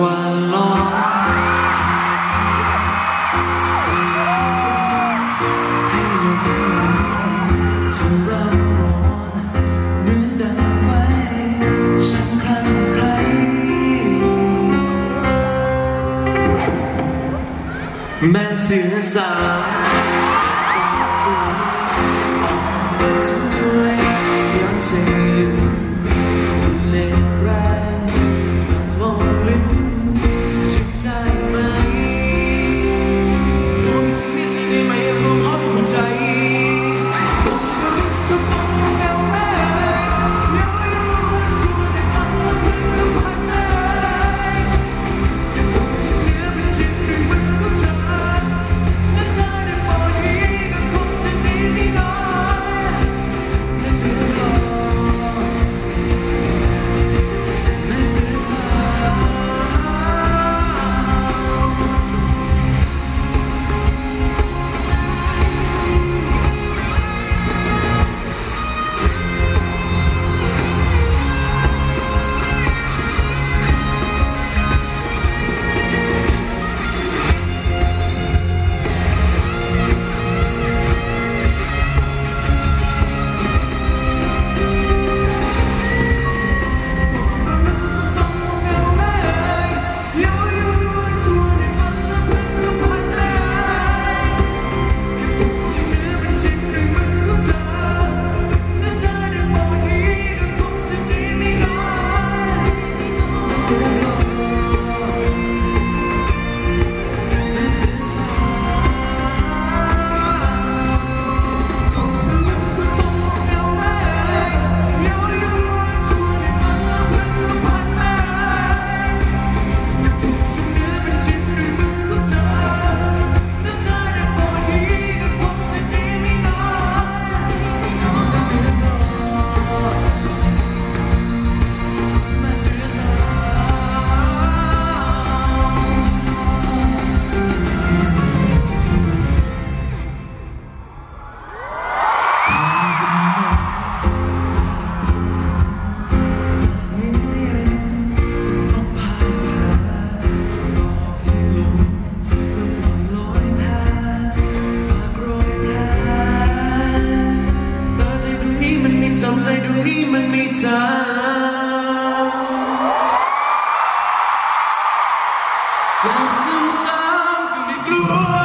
วันลองให้ลมเที่ร้อนเหมือนดังไฟฉันคลั่งใคร แม่เสือสาวสวยออกช่วยย้อนเธออ ซ้ำจากซ้ำก็ไม่กลัว